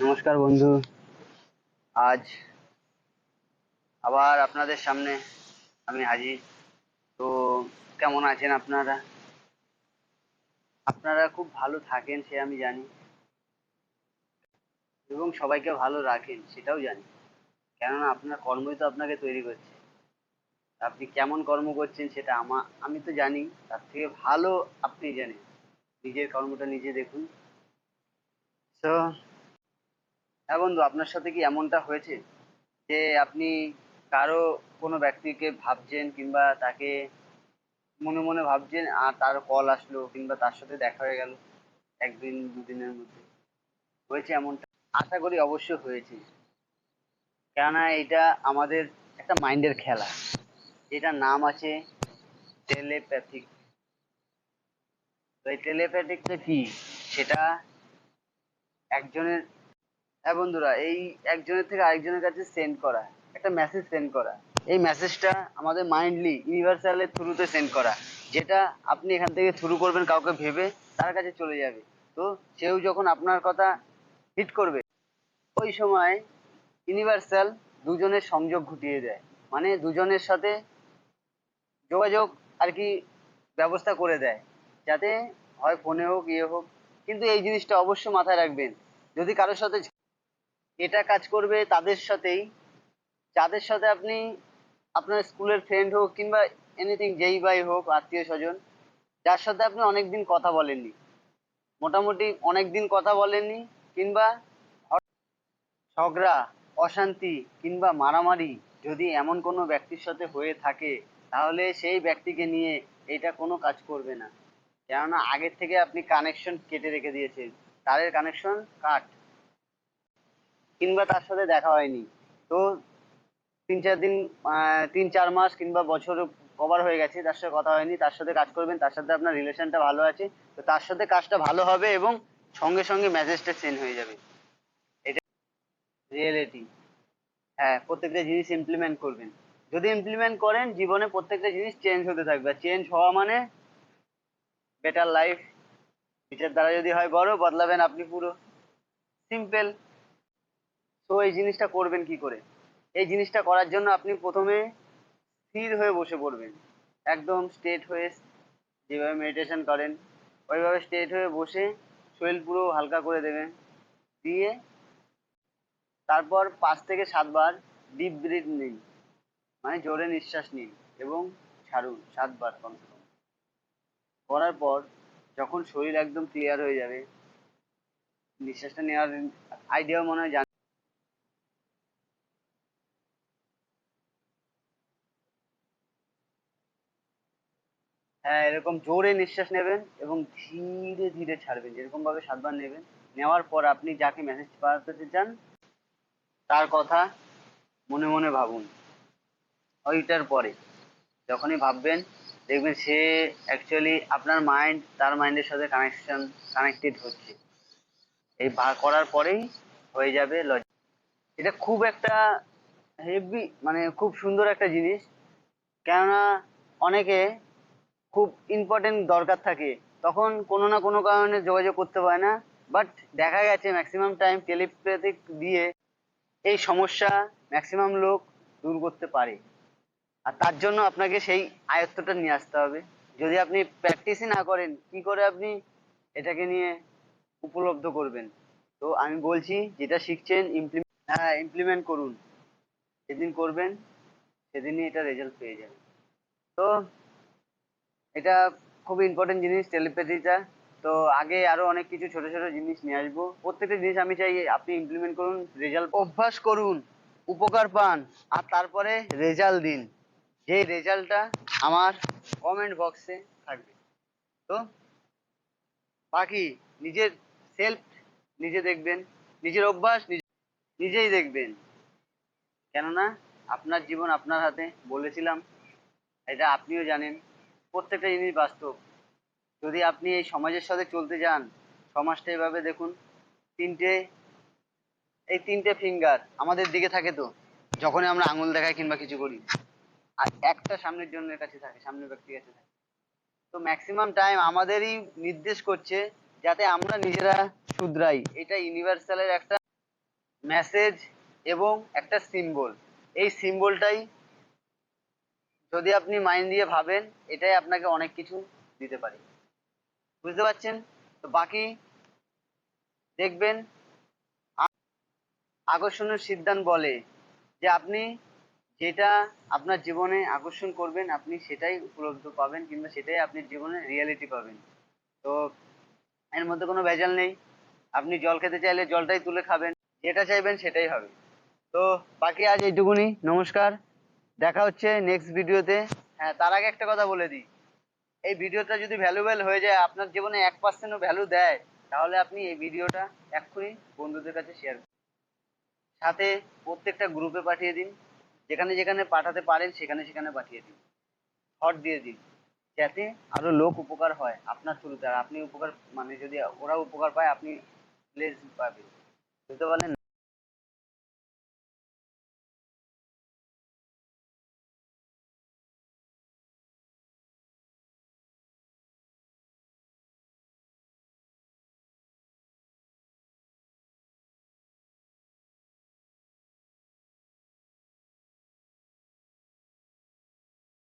নমস্কার বন্ধু। আজ আবার আপনাদের সামনে আমি হাজির। তো কেমন আছেন আপনারা? আপনারা খুব ভালো থাকেন, সে আমি জানি। এবং সবাইকে ভালো রাখেন, সেটাও জানি। কেননা আপনার কর্মই তো আপনাকে তৈরি করছে। আপনি কেমন কর্ম করছেন সেটা আমা, আমি তো জানি। তার থেকে ভালো আপনি জানেন। নিজের কর্মটা নিজে দেখুন। তো হ্যাঁ বন্ধু, আপনার সাথে কি এমনটা হয়েছে যে আপনি কারও কোনো ব্যক্তিকে ভাবছেন কিংবা তাকে মনে মনে ভাবছেন আর তার কল আসলো কিংবা তার সাথে দেখা হয়ে গেল একদিন, দুদিনের মধ্যে? হয়েছে এমনটা? আশা করি অবশ্যই হয়েছে। কেননা এটা আমাদের একটা মাইন্ডের খেলা। যেটার নাম আছে টেলেপ্যাথিক। তো এই টেলেপ্যাথিকটা কি? সেটা একজনের হ্যাঁ বন্ধুরা, এই একজনের থেকে আরেকজনের কাছে সেন্ড করা, একটা মেসেজ সেন্ড করা। এই মেসেজটা আমাদের মাইন্ডলি ইউনিভার্সালের থ্রুতে সেন্ড করা, যেটা আপনি এখান থেকে শুরু করবেন, কাউকে ভেবে তার কাছে চলে যাবে। তো সেও যখন আপনার কথা হিট করবে, ওই সময় ইউনিভার্সাল দুজনের সংযোগ ঘটিয়ে দেয়। মানে দুজনের সাথে যোগাযোগ আর কি ব্যবস্থা করে দেয়, যাতে হয় ফোনে হোক ইয়ে হোক। কিন্তু এই জিনিসটা অবশ্য মাথায় রাখবেন, যদি কারোর সাথে এটা কাজ করবে তাদের সাথেই। যাদের সাথে আপনি আপনার স্কুলের ফ্রেন্ড হোক কিংবা এনিথিং যেই বাই হোক, আত্মীয় স্বজন, যার সাথে আপনি অনেক দিন কথা বলেননি। মোটামুটি অনেক দিন কথা বলেননি কিংবা ঝগড়া, অশান্তি কিংবা মারামারি যদি এমন কোনো ব্যক্তির সাথে হয়ে থাকে, তাহলে সেই ব্যক্তিকে নিয়ে এটা কোনো কাজ করবে না। কেননা আগের থেকে আপনি কানেকশন কেটে রেখে দিয়েছেন। তাদের কানেকশন কাট। কিংবা তার সাথে দেখা হয়নি। তো তিন চার দিন তিন চার মাস কিংবা বছর কভার হয়ে গেছে, তার সাথে কথা হয়নি, তার সাথে কাজ করবেন, তার সাথে আপনার রিলেশনটা ভালো আছে, তো তার সাথে কাজটা ভালো হবে এবং সঙ্গে সঙ্গে মেসেজটা সেন্ড হয়ে যাবে। এটা রিয়েলিটি হ্যাঁ প্রত্যেকটা জিনিস ইমপ্লিমেন্ট করবেন। যদি ইমপ্লিমেন্ট করেন, জীবনে প্রত্যেকটা জিনিস চেঞ্জ হতে থাকবে। চেঞ্জ হওয়া মানে বেটার লাইফ নিজের দ্বারা যদি হয় বড় বদলাবেন আপনি পুরো। সিম্পল তো এই জিনিসটা করবেন কি করে? এই জিনিসটা করার জন্য আপনি প্রথমে স্থির হয়ে বসে পড়বেন। একদম স্ট্রেট হয়ে যেভাবে মেডিটেশন করেন, ওইভাবে স্ট্রেট হয়ে বসে শরীর পুরো হালকা করে দেবেন। দিয়ে তারপর পাঁচ থেকে সাতবার ডিপ ব্রিথ নিন। মানে জোরে নিঃশ্বাস নিন এবং ছাড়ুন সাতবার কমসে কম। করার পর যখন শরীর একদম ক্লিয়ার হয়ে যাবে, নিঃশ্বাসটা নেওয়ার আইডিয়াও মনে হয় হ্যাঁ এরকম জোরে নিঃশ্বাস নেবেন এবং ধীরে ধীরে ছাড়বেন। যেরকম ভাবে সাতবার নেবেন। নেওয়ার পর আপনি যাকে মেসেজ পাঠাতে চান, তার কথা মনে মনে ভাবুন। ওইটার পরে যখনই ভাববেন, দেখবেন সে অ্যাকচুয়ালি আপনার মাইন্ড তার মাইন্ডের সাথে কানেকশন কানেক্টেড হচ্ছে। এই বার করার পরেই হয়ে যাবে লজিক এটা খুব একটা হেভি মানে খুব সুন্দর একটা জিনিস। কেননা অনেকে খুব ইম্পর্টেন্ট দরকার থাকে। তখন কোনো না কোনো কারণে যোগাযোগ করতে পারে না। বাট দেখা গেছে ম্যাক্সিমাম টাইম টেলিপ্যাথিক দিয়ে এই সমস্যা ম্যাক্সিমাম লোক দূর করতে পারে। আর তার জন্য আপনাকে সেই আয়ত্তটা নিয়ে আসতে হবে। যদি আপনি প্র্যাকটিসই না করেন, কি করে আপনি এটাকে নিয়ে উপলব্ধ করবেন? তো আমি বলছি, যেটা শিখছেন ইমপ্লিমেন্ট হ্যাঁ ইমপ্লিমেন্ট করুন। যেদিন করবেন, সেদিনই এটা রেজাল্ট পেয়ে যাবেন। তো এটা খুব ইম্পর্টেন্ট জিনিস টেলিপ্যাথিটা তো আগে আরও অনেক কিছু ছোট ছোট জিনিস নিয়ে আসব। প্রত্যেকটা জিনিস আমি চাই আপনি ইমপ্লিমেন্ট করুন রেজাল্ট অভ্যাস করুন, উপকার পান, আর তারপরে রেজাল্ট দিন। যে রেজাল্টটা আমার কমেন্ট বক্সে থাকবে। তো বাকি নিজের সেলফ নিজে দেখবেন, নিজের অভ্যাস নিজেই দেখবেন। কেননা আপনার জীবন আপনার হাতে বলেছিলাম, এটা আপনিও জানেন। প্রত্যেকটা জিনিস বাস্তব। যদি আপনি এই সমাজের সাথে চলতে যান, সমাজটা এভাবে দেখুন, তিনটে, এই তিনটে ফিঙ্গার আমাদের দিকে থাকে তো, যখনই আমরা আঙুল দেখাই কিংবা কিছু করি। আর একটা সামনের জনের কাছে থাকে, সামনের ব্যক্তির কাছে থাকে। তো ম্যাক্সিমাম টাইম আমাদেরই নির্দেশ করছে যাতে আমরা নিজেরা শুধরাই। এটা ইউনিভার্সালের একটা মেসেজ এবং একটা সিম্বল এই সিম্বলটাই যদি আপনি মাইন্ড দিয়ে ভাবেন, এটাই আপনাকে অনেক কিছু দিতে পারে। বুঝতে পারছেন? তো বাকি দেখবেন, আকর্ষণের সিদ্ধান্ত বলে যে আপনি যেটা আপনার জীবনে আকর্ষণ করবেন, আপনি সেটাই উপলব্ধ পাবেন কিংবা সেটাই আপনি জীবনে রিয়েলিটি পাবেন। তো এর মধ্যে কোনো ভেজাল নেই। আপনি জল খেতে চাইলে জলটাই তুলে খাবেন, যেটা চাইবেন সেটাই হবে। তো বাকি আজ এইটুকুনি। নমস্কার। দেখা হচ্ছে নেক্সট ভিডিওতে হ্যাঁ তার আগে একটা কথা বলে দিই। এই ভিডিওটা যদি ভ্যালুয়েবল হয়ে যায়, আপনার জীবনে এক পার্সেন্টও ভ্যালু দেয়, তাহলে আপনি এই ভিডিওটা এক্ষুনি বন্ধুদের কাছে শেয়ার করুন। সাথে প্রত্যেকটা গ্রুপে পাঠিয়ে দিন। যেখানে যেখানে পাঠাতে পারেন, সেখানে সেখানে পাঠিয়ে দিন। থট দিয়ে দিন। যাতে আরও লোক উপকার হয় আপনার থ্রুতে আর আপনি উপকার মানে যদি ওরা উপকার পায়, আপনি প্লেস পাবেন। বুঝতে পারলেন?